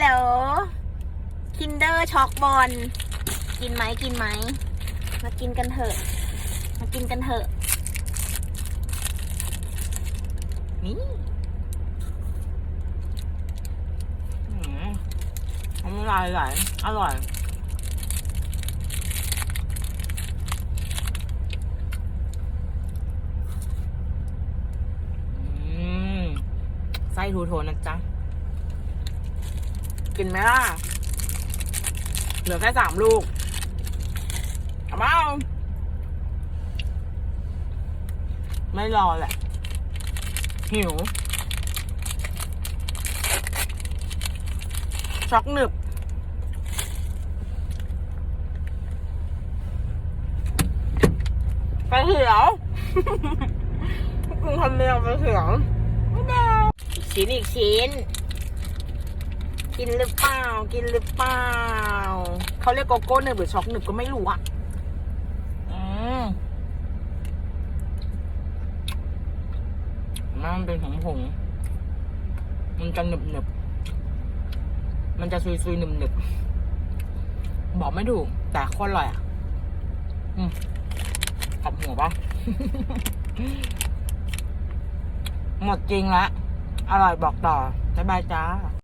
แล้วคินเดอร์ช็อกบอลกินไหมกินไหม มากินกันเถอะ มากินกันเถอะ นี่อืมน้ลายไหลอร่อยอืมไส้ทูโทนนะจ๊ะ กินไหมล่ะ เหลือแค่สามลูกเอามาเอาไม่รอแหละ หิว ช็อกหนึบไปเหียวคุณคนเดียวไปเหียวไม่ได้อีกชิ้นอีกชิ้น กินหรือเปล่า กินหรือเปล่า เขาเรียกโกโก้หนึบหรือช็อกหนึบก็ไม่รู้อะ อืมมันเป็นผงผงมันจะหนึบหนึบมันจะซุยซุยหนึบหนึบบอกไม่ถูกแต่โคตรอร่อยอะอืมขับหัวปะหมดจริงละ อร่อยบอกต่อ บ๊ายบายจ้า